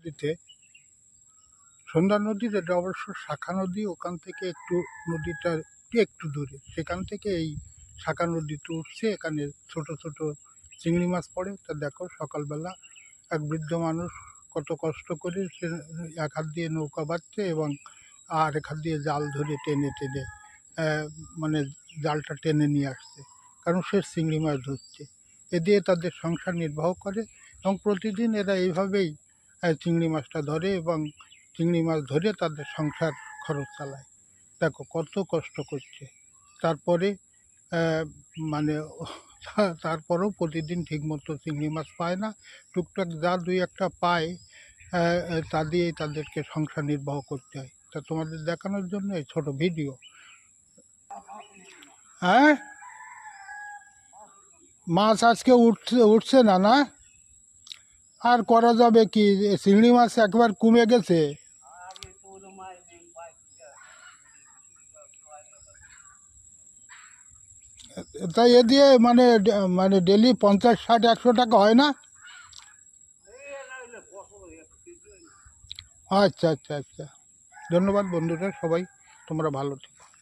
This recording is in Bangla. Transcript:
নদীতে সন্ধ্যা নদীর এটা অবশ্য শাখা নদী, ওখান থেকে একটু নদীটা একটু দূরে। সেখান থেকে এই শাখা নদীতে উঠছে, এখানে ছোট ছোট চিংড়ি মাছ পড়ে। তা দেখো, সকালবেলা এক বৃদ্ধ মানুষ কত কষ্ট করে সে এক হাত দিয়ে নৌকা বাঁধছে এবং আর এক হাত দিয়ে জাল ধরে টেনে টেনে মানে জালটা টেনে নিয়ে আসছে। কারণ সে চিংড়ি মাছ ধরছে। এ দিয়ে তাদের সংসার নির্বাহ করে এবং প্রতিদিন এরা এইভাবেই চিংড়ি মাছটা ধরে এবং চিংড়ি মাছ ধরে তাদের সংসার খরচ চালায়। দেখো কত কষ্ট করছে। তারপরে মানে তারপরেও প্রতিদিন ঠিকমতো চিংড়ি মাছ পায় না। টুকটাক যা দুই একটা পায় তা দিয়েই তাদেরকে সংসার নির্বাহ করতে হয়। তা তোমাদের দেখানোর জন্য এই ছোট ভিডিও। হ্যাঁ? মাছ আজকে উঠছে উঠছে না না? আর করা যাবে কি? চিংড়ি মাছ একবার কমে গেছে। তাই এ দিয়ে মানে মানে ডেলি পঞ্চাশ, ষাট, একশো টাকা হয় না? আচ্ছা আচ্ছা আচ্ছা। ধন্যবাদ বন্ধুরা, সবাই। তোমরা ভালো থেকো।